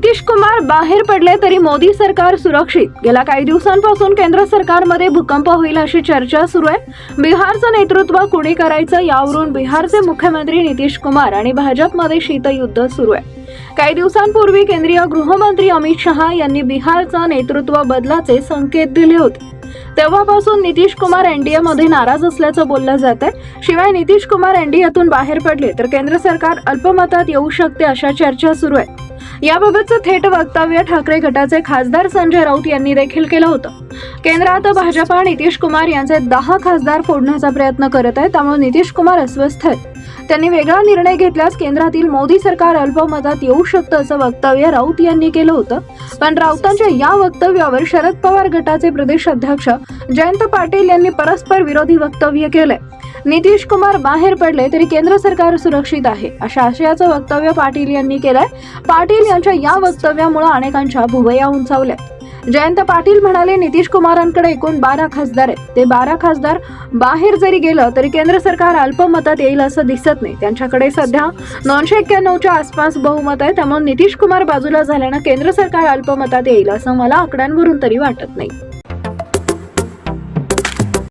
बाहेर पडले तरी मोदी सरकार सुरक्षित. गेल्या काही दिवसांपासून केंद्र सरकारमध्ये भूकंप होईल अशी चर्चा सुरू आहे. बिहारचं नेतृत्व कुणी करायचं यावरून बिहारचे मुख्यमंत्री नितीश कुमार आणि भाजपमध्ये शीतयुद्ध सुरू आहे. काही दिवसांपूर्वी केंद्रीय गृहमंत्री अमित शहा यांनी बिहारचं नेतृत्व बदलाचे संकेत दिले होते. तेव्हापासून नितीश कुमार एनडीए मध्ये नाराज असल्याचं बोललं जात आहे. शिवाय नितीश कुमार एनडीएतून बाहेर पडले तर केंद्र सरकार अल्पमतात येऊ शकते अशा चर्चा सुरू आहेत याबाबतचं थेट वक्तव्य ठाकरे गटाचे खासदार संजय राऊत यांनी देखील केलं होतं. केंद्रात भाजपा नितीश कुमार यांचे दहा खासदार फोडण्याचा प्रयत्न करत आहे त्यामुळे नितीश कुमार अस्वस्थ आहेत. त्यांनी वेगळा निर्णय घेतल्यास केंद्रातील मोदी सरकार अल्पमतात येऊ शकतं असं वक्तव्य राऊत यांनी केलं होतं. पण राऊतांच्या या वक्तव्यावर शरद पवार गटाचे प्रदेश अध्यक्ष जयंत पाटील यांनी परस्पर विरोधी वक्तव्य केलंय. नितीश कुमार बाहेर पडले तरी केंद्र सरकार सुरक्षित आहे अशा आशयाचं वक्तव्य पाटील यांनी केलंय. पाटील पाटील यांच्या या वक्तव्यामुळे अनेकांच्या भुवया उंचावल्या. जयंत पाटील म्हणाले नितीश कुमारांकडे एकूण बारा खासदार आहेत. ते बारा खासदार बाहेर जरी गेलं तरी केंद्र सरकार अल्पमतात येईल असं दिसत नाही. त्यांच्याकडे सध्या नऊशे एक्क्याण्णवच्या आसपास बहुमत आहे. त्यामुळे नितीश कुमार बाजूला झाल्यानं केंद्र सरकार अल्पमतात येईल असं मला आकड्यांवरून तरी वाटत नाही.